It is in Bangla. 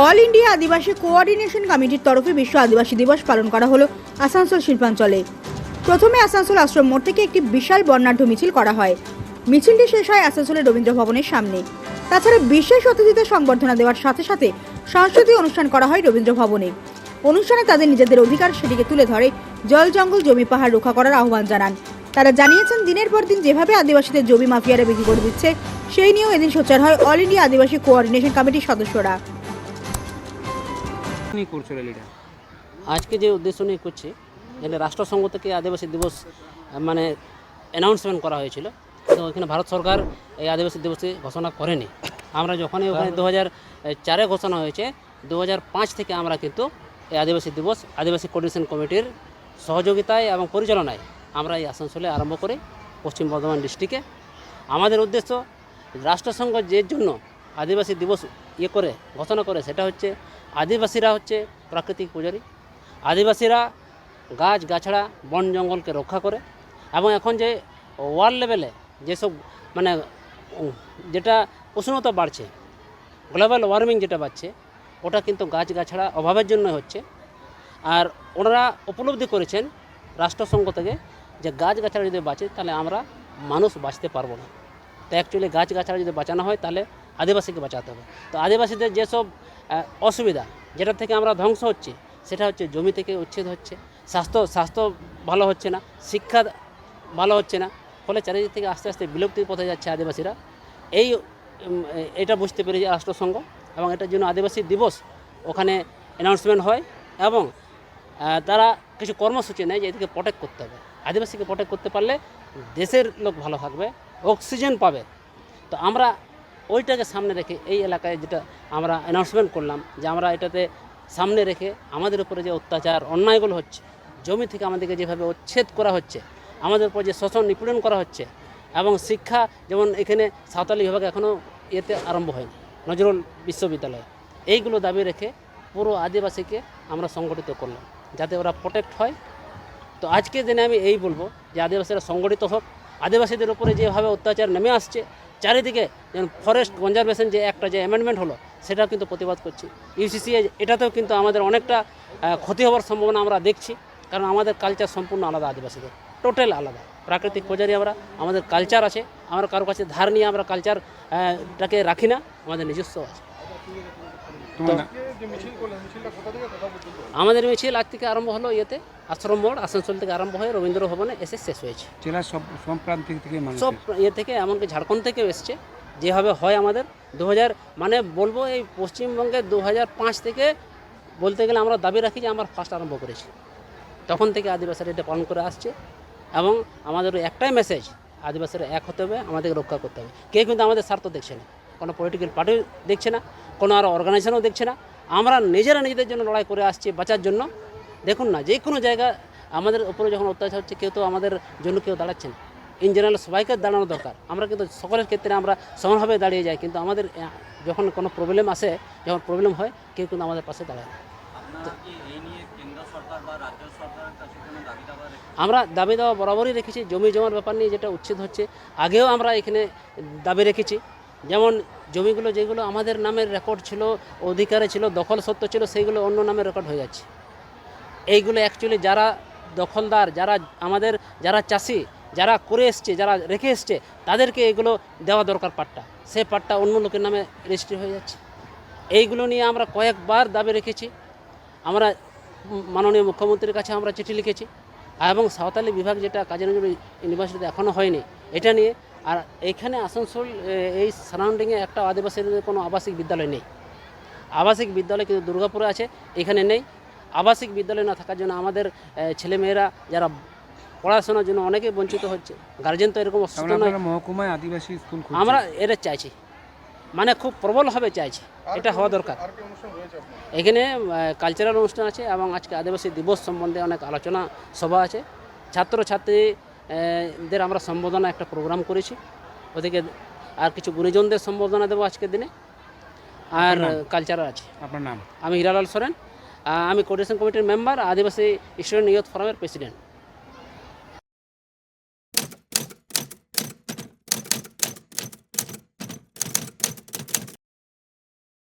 অল ইন্ডিয়া আদিবাসী কোঅর্ডিনেশন কমিটির তরফে বিশ্ব আদিবাসী দিবস পালন করা হলো আসানসোল শিল্পাঞ্চলে। প্রথমে আসানসোল আশ্রম মোড় থেকে একটি বিশাল বর্ণাঢ্য মিছিল করা হয়। মিছিলটি শেষ হয় আসানসোলের রবীন্দ্র ভবনের সামনে। তাছাড়া বিশেষ অতিথিদের সংবর্ধনা দেওয়ার সাথে সাথে সাংস্কৃতিক অনুষ্ঠান করা হয় রবীন্দ্র ভবনে অনুষ্ঠানে তাদের নিজেদের অধিকার সেটিকে তুলে ধরে জল জঙ্গল জমি পাহাড় রক্ষা করার আহ্বান জানান। তারা জানিয়েছেন, দিনের পর দিন যেভাবে আদিবাসীদের জমি মাফিয়ারা বিক্রি করে দিচ্ছে, সেই নিয়েও এদিন সোচ্চার হয় অল ইন্ডিয়া আদিবাসী কোঅর্ডিনেশন কমিটির সদস্যরা। নিয়ে করছ র্যালিটা? আজকে যে উদ্দেশ্য নিয়ে করছি এখানে রাষ্ট্রসংঘ থেকে আদিবাসী দিবস মানে অ্যানাউন্সমেন্ট করা হয়েছিল। কিন্তু ওইখানে ভারত সরকার এই আদিবাসী দিবসে ঘোষণা করেনি। আমরা যখনই ওখানে দু হাজার চারে ঘোষণা হয়েছে দু হাজার পাঁচ থেকে আমরা কিন্তু এই আদিবাসী দিবস আদিবাসী কোঅর্ডিনেশন কমিটির সহযোগিতায় এবং পরিচালনায় আমরা এই আসানসোলে আরম্ভ করি পশ্চিম বর্ধমান ডিস্ট্রিক্টে আমাদের উদ্দেশ্য রাষ্ট্রসংঘ যে জন্য আদিবাসী দিবস ইয়ে করে ঘোষণা করে সেটা হচ্ছে আদিবাসীরা হচ্ছে প্রাকৃতিক পূজারী। আদিবাসীরা গাছ, গাছড়া, বন জঙ্গলকে রক্ষা করে এবং এখন যে ওয়ার্ল্ড লেভেলে যেসব মানে যেটা উষ্ণতা বাড়ছে, গ্লোবাল ওয়ার্মিং যেটা বাড়ছে, ওটা কিন্তু গাছ, গাছড়া অভাবের জন্য হচ্ছে। আর ওনারা উপলব্ধি করেছেন রাষ্ট্রসংঘ থেকে যে গাছ, গাছড়া যদি বাঁচে, তাহলে আমরা মানুষ বাঁচতে পারব না। তো অ্যাকচুয়ালি গাছ, গাছড়া যদি বাঁচানো হয়, তাহলে আদিবাসীকে বাঁচাতে হবে। তো আদিবাসীদের যেসব অসুবিধা যেটা থেকে আমরা ধ্বংস হচ্ছে, সেটা হচ্ছে জমি থেকে উচ্ছেদ হচ্ছে, স্বাস্থ্য স্বাস্থ্য ভালো হচ্ছে না, শিক্ষা ভালো হচ্ছে না, ফলে চারিদিক থেকে আস্তে আস্তে বিলুপ্তির পথে যাচ্ছে আদিবাসীরা। এই এটা বুঝতে পেরেছে রাষ্ট্রসংঘ এবং এটার জন্য আদিবাসী দিবস ওখানে অ্যানাউন্সমেন্ট হয় এবং তারা কিছু কর্মসূচি নেয় যে এদিকে প্রোটেক্ট করতে হবে। আদিবাসীকে প্রোটেক্ট করতে পারলে দেশের লোক ভালো থাকবে অক্সিজেন পাবে। তো আমরা ওইটাকে সামনে রেখে এই এলাকায় যেটা আমরা অ্যানাউন্সমেন্ট করলাম, যে আমরা এটাতে সামনে রেখে আমাদের উপরে যে অত্যাচার, অন্যায়গুলো হচ্ছে, জমি থেকে আমাদেরকে যেভাবে উচ্ছেদ করা হচ্ছে, আমাদের উপর যে শোষণ নিপীড়ন করা হচ্ছে, এবং শিক্ষা যেমন এখানে সাঁওতালি বিভাগ এখনও ইয়েতে আরম্ভ হয়নি, নজরুল বিশ্ববিদ্যালয়। এইগুলো দাবি রেখে পুরো আদিবাসীকে আমরা সংগঠিত করলাম, যাতে ওরা প্রোটেক্ট হয়। তো আজকের দিনে আমি এই বলব যে আদিবাসীরা সংগঠিত হোক, আদিবাসীদের উপরে যেভাবে অত্যাচার নেমে আসছে চারিদিকে যেমন ফরেস্ট কনজারভেশন যে একটা যে অ্যামেন্ডমেন্ট হলো সেটাও কিন্তু প্রতিবাদ করছি। ইউসিসি এটাতেও কিন্তু আমাদের অনেকটা ক্ষতি হওয়ার সম্ভাবনা আমরা দেখছি কারণ আমাদের কালচার সম্পূর্ণ আলাদা আদিবাসীদের টোটাল আলাদা। প্রাকৃতিক পূজারি আমরা আমাদের কালচার আছে আমরা কারও কাছে ধার নিয়ে আমরা কালচারটাকে রাখি না আমাদের নিজস্ব আছে। না- আমাদের মিছিল আজ থেকে আরম্ভ হলো ইয়েতে আশ্রম মোড় আসানসোল থেকে আরম্ভ হয়ে রবীন্দ্র ভবনে এসে শেষ হয়েছে। জেলার সব সব প্রান্ত থেকে সব ইয়ে থেকে এমনকি ঝাড়খণ্ড থেকেও এসছে। যেভাবে হয় আমাদের দু হাজার মানে বলব এই পশ্চিমবঙ্গে দু পাঁচ থেকে বলতে গেলে আমরা দাবি রাখি যে আমরা ফার্স্ট আরম্ভ করেছি। তখন থেকে আদিবাসীরা এটা পালন করে আসছে এবং আমাদের একটাই মেসেজ আদিবাসীরা এক হতে হবে আমাদেরকে রক্ষা করতে হবে। কেউ কিন্তু আমাদের স্বার্থ দেখছে না। কোনো পলিটিক্যাল পার্টি দেখছে না কোনো আর অর্গানাইজেশনও দেখছে না। আমরা নিজেরা নিজেদের জন্য লড়াই করে আসছি বাঁচার জন্য। দেখুন না যে কোনো জায়গা আমাদের উপরে যখন অত্যাচার হচ্ছে কেউ তো আমাদের জন্য কেউ দাঁড়াচ্ছেন ইন জেনারেল সবাইকে দাঁড়ানো দরকার। আমরা কিন্তু সকলের ক্ষেত্রে আমরা সমানভাবে দাঁড়িয়ে যাই কিন্তু আমাদের যখন কোনো প্রবলেম আসে যখন প্রবলেম হয় কেউ কিন্তু আমাদের পাশে দাঁড়ায় আমরা দাবি দেওয়া বরাবরই রেখেছি জমি জমার ব্যাপার নিয়ে যেটা উচ্ছেদ হচ্ছে আগেও আমরা এখানে দাবি রেখেছি। যেমন জমিগুলো যেগুলো আমাদের নামের রেকর্ড ছিল, অধিকারে ছিল, দখল সত্য ছিল, সেইগুলো অন্য নামে রেকর্ড হয়ে যাচ্ছে। এইগুলো অ্যাকচুয়ালি যারা দখলদার, যারা আমাদের, যারা চাষি, যারা করে এসছে, যারা রেখে এসছে, তাদেরকে এগুলো দেওয়া দরকার পাট্টা। সে পাট্টা অন্য লোকের নামে রেজিস্ট্রি হয়ে যাচ্ছে। এইগুলো নিয়ে আমরা কয়েকবার দাবি রেখেছি। আমরা মাননীয় মুখ্যমন্ত্রীর কাছে আমরা চিঠি লিখেছি। এবং সাঁওতালি বিভাগ যেটা কাজী নজরুল ইউনিভার্সিটিতে এখনও হয়নি, এটা নিয়ে আর এইখানে আসানসোল এই সারাউন্ডিংয়ে একটা আদিবাসীদের কোনো আবাসিক বিদ্যালয় নেই। আবাসিক বিদ্যালয় কিন্তু দুর্গাপুরে আছে এখানে নেই। আবাসিক বিদ্যালয় না থাকার জন্য আমাদের ছেলেমেয়েরা যারা পড়াশোনার জন্য অনেকেই বঞ্চিত হচ্ছে গার্জেন তো এরকম মহকুমায় আদিবাসী স্কুল আমরা এটা চাইছি। মানে খুব প্রবলভাবে চাইছি এটা হওয়া দরকার। এখানে কালচারাল অনুষ্ঠান আছে এবং আজকে আদিবাসী দিবস সম্বন্ধে অনেক আলোচনা সভা আছে। ছাত্র ছাত্রীদের আমরা সম্বোধনা একটা প্রোগ্রাম করেছি। ওদেরকে আর কিছু গুণীজনদের সম্বোধনা দেবো আজকের দিনে। আর কালচারাল আছে। আপনার নাম? আমি হিরালাল সোরেন। আমি কোর্ডিনেশন কমিটির মেম্বার আদিবাসী স্টুডেন্ট ইয়ুথ ফোরামের প্রেসিডেন্ট